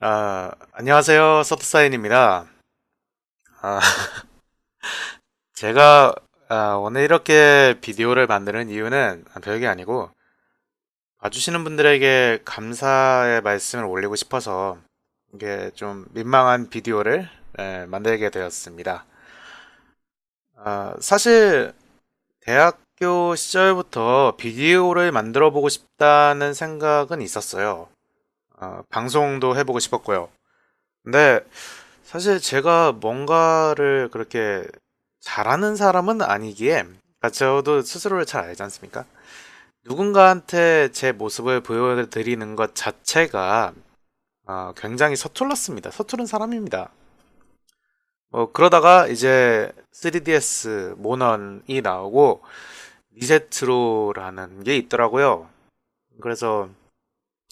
아, 안녕하세요. 서트사인입니다. 아, 제가 아, 오늘 이렇게 비디오를 만드는 이유는 별게 아니고 봐주시는 분들에게 감사의 말씀을 올리고 싶어서 이게 좀 민망한 비디오를 예, 만들게 되었습니다. 아, 사실 대학교 시절부터 비디오를 만들어 보고 싶다는 생각은 있었어요. 어, 방송도 해보고 싶었고요. 근데 사실 제가 뭔가를 그렇게 잘하는 사람은 아니기에, 그러니까 저도 스스로를 잘 알지 않습니까? 누군가한테 제 모습을 보여드리는 것 자체가 어, 굉장히 서툴렀습니다. 서투른 사람입니다. 뭐 그러다가 이제 3DS 모넌이 나오고 리세트로라는 게 있더라고요. 그래서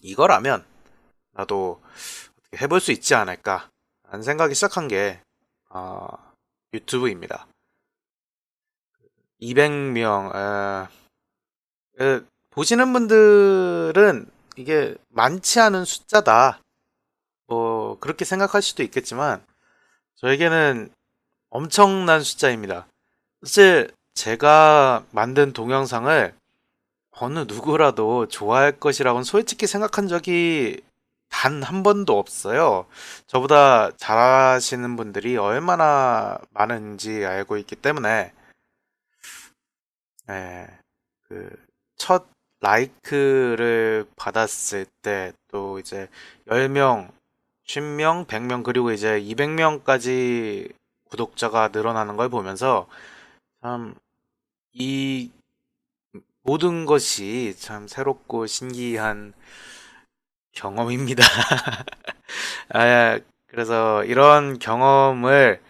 이거라면 나도 어떻게 해볼 수 있지 않을까 라는 생각이 시작한 게 어, 유튜브입니다. 200명 보시는 분들은 이게 많지 않은 숫자다. 뭐 그렇게 생각할 수도 있겠지만 저에게는 엄청난 숫자입니다. 사실 제가 만든 동영상을 어느 누구라도 좋아할 것이라고는 솔직히 생각한 적이 단 한 번도 없어요. 저보다 잘하시는 분들이 얼마나 많은지 알고 있기 때문에, 예, 그, 첫 라이크를 받았을 때, 또 이제 10명, 50명, 100명, 그리고 이제 200명까지 구독자가 늘어나는 걸 보면서, 참, 이 모든 것이 참 새롭고 신기한 경험입니다. 아, 그래서 이런 경험을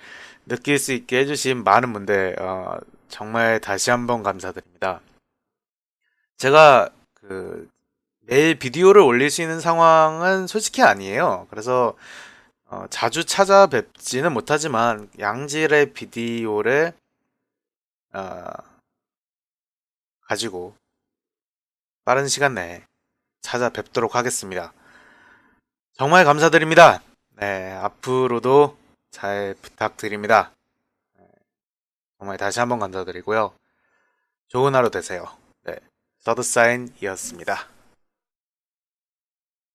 느낄 수 있게 해주신 많은 분들, 어, 정말 다시 한번 감사드립니다. 제가 그 매일 비디오를 올릴 수 있는 상황은 솔직히 아니에요. 그래서 어, 자주 찾아뵙지는 못하지만 양질의 비디오를 어, 가지고 빠른 시간 내에 찾아뵙도록 하겠습니다. 정말 감사드립니다. 네, 앞으로도 잘 부탁드립니다. 네, 정말 다시 한번 감사드리고요. 좋은 하루 되세요. 네, 서드사인이었습니다.